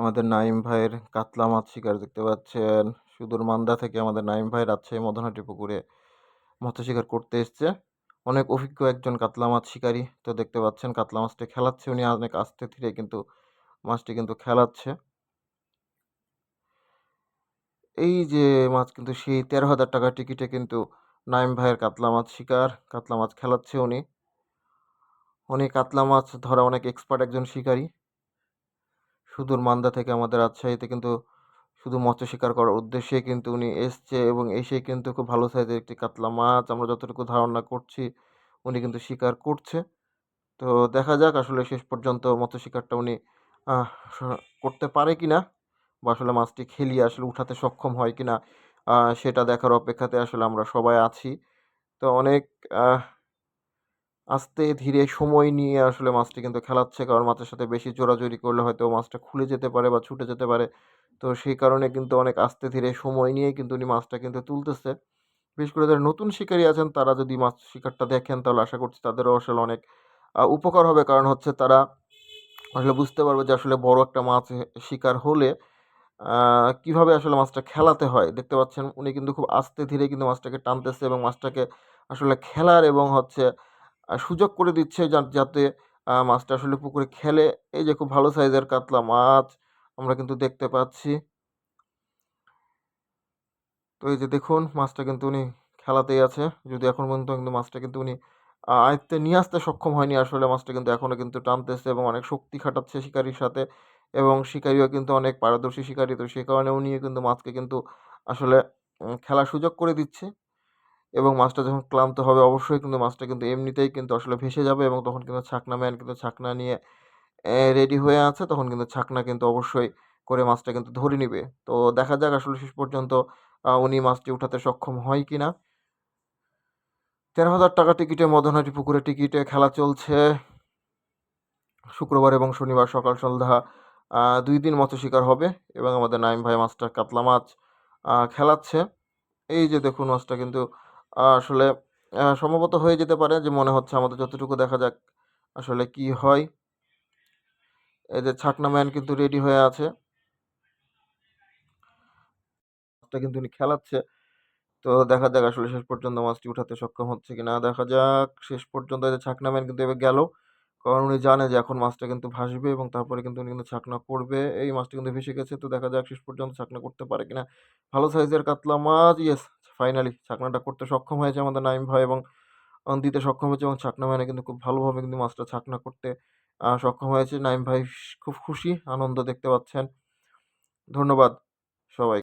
আমাদের নাইম ভাইয়ের কাতলা মাছ শিকার দেখতে পাচ্ছেন। সুদূর মান্দা থেকে আমাদের নাইম ভাই রাজশাহী মদনহাটি পুকুরে মৎস্য শিকার করতে এসছে। অনেক অভিজ্ঞ একজন কাতলা মাছ শিকারী তো দেখতে পাচ্ছেন কাতলা মাছটি খেলাচ্ছে। উনি অনেক আস্তে ধীরে কিন্তু মাছটি কিন্তু খেলাচ্ছে। এই যে মাছ কিন্তু সেই তেরো হাজার টাকা টিকিটে কিন্তু নাইম ভাইয়ের কাতলা মাছ শিকার, কাতলা মাছ খেলাচ্ছে উনি। উনি কাতলা মাছ ধরা অনেক এক্সপার্ট একজন শিকারী। সুদূর মান্দা থেকে আমাদের রাজশাহীতে কিন্তু শুধু মৎস্য শিকার করার উদ্দেশ্যে কিন্তু উনি এসছে এবং এসে কিন্তু খুব ভালো সাইজের একটি কাতলা মাছ আমরা যতটুকু ধারণা করছি উনি কিন্তু শিকার করছে। তো দেখা যাক আসলে শেষ পর্যন্ত মৎস্য শিকারটা উনি করতে পারে কি না বা আসলে মাছটি খেলিয়ে আসলে উঠাতে সক্ষম হয় কি না সেটা দেখার অপেক্ষাতে আসলে আমরা সবাই আছি। তো অনেক আস্তে ধীরে সময় নিয়ে আসলে মাছটি কিন্তু খেলাচ্ছে, কারণ মাছের সাথে বেশি জোরাজুরি করলে হয়তো মাছটা খুলে যেতে পারে বা ছুটে যেতে পারে। তো সেই কারণে কিন্তু অনেক আস্তে ধীরে সময় নিয়ে কিন্তু উনি মাছটা কিন্তু তুলতেছে। বিশেষ করে যারা নতুন শিকারী আছেন, তারা যদি মাছ শিকারটা দেখেন, তাহলে আশা করছি তাদেরও আসলে অনেক উপকার হবে। কারণ হচ্ছে তারা আসলে বুঝতে পারবে যে আসলে বড় একটা মাছ শিকার হলে কীভাবে আসলে মাছটা খেলাতে হয়। দেখতে পাচ্ছেন উনি কিন্তু খুব আস্তে ধীরে কিন্তু মাছটাকে টানতেছে এবং মাছটাকে আসলে খেলার এবং হচ্ছে সুযোগ করে দিচ্ছে যাতে মাছটা আসলে পুকুরে খেলে। এই যে খুব ভালো সাইজের কাতলা মাছ আমরা কিন্তু দেখতে পাচ্ছি। তো এই যে দেখুন, মাছটা কিন্তু উনি খেলাতেই আছে। যদি এখন পর্যন্ত কিন্তু মাছটা কিন্তু উনি আয়ত্তে নিয়ে আসতে সক্ষম হয়নি আসলে, মাছটা কিন্তু এখনও কিন্তু টানতেছে এবং অনেক শক্তি খাটাচ্ছে শিকারির সাথে এবং শিকারিও কিন্তু অনেক পারদর্শী শিকারী। তো সেই কারণে উনিও কিন্তু মাছকে কিন্তু আসলে খেলার সুযোগ করে দিচ্ছে। এবং মাছটা যখন ক্লান্ত হবে অবশ্যই কিন্তু মাছটা কিন্তু এমনিতেই কিন্তু আসলে ভেসে যাবে এবং তখন কিন্তু ছাকনা ম্যান কিন্তু ছাকনা নিয়ে রেডি হয়ে আছে। তখন কিন্তু ছাকনা কিন্তু অবশ্যই করে মাছটা কিন্তু ধরে নিবে। তো দেখা যাক আসলে শেষ পর্যন্ত উনি মাছটি উঠাতে সক্ষম হয় কিনা। তেরো হাজার টাকা টিকিটে মদনহাটি পুকুরে টিকিটে খেলা চলছে। শুক্রবার এবং শনিবার সকাল সন্ধ্যা দুই দিন মৎস্য শিকার হবে এবং আমাদের নাইম ভাই মাছটা কাতলা মাছ খেলাচ্ছে। এই যে দেখুন মাছটা কিন্তু আসলে সম্ভবত হয়ে যেতে পারে যে মনে হচ্ছে আমাদের যতটুকু দেখা যাক আসলে কি হয়। এই যে ছাকনা ম্যান কিন্তু রেডি হয়ে আছে। কিন্তু উনি খেলাচ্ছে। তো দেখা যাক আসলে শেষ পর্যন্ত মাছটি উঠাতে সক্ষম হচ্ছে কিনা। দেখা যাক শেষ পর্যন্ত এই যে ছাকনা ম্যান কিন্তু এবার গেল। কারণ উনি জানে যে এখন মাছটা কিন্তু ভাসবে এবং তারপরে কিন্তু উনি কিন্তু ছাকনা করবে। এই মাছটা কিন্তু ভেসে গেছে, তো দেখা যাক শেষ পর্যন্ত ছাকনা করতে পারে কিনা। ভালো সাইজের কাতলা মাছ ইয়েস ফাইনালি ছাকনাটা করতে সক্ষম হয়েছে আমাদের নাইম ভাই এবং দিতে সক্ষম হয়েছে এবং ছাকনা ম্যানে কিন্তু খুব ভালোভাবে কিন্তু মাছটা ছাকনা করতে সক্ষম হয়েছে। নাইম ভাই খুব খুশি, আনন্দ দেখতে পাচ্ছেন। ধন্যবাদ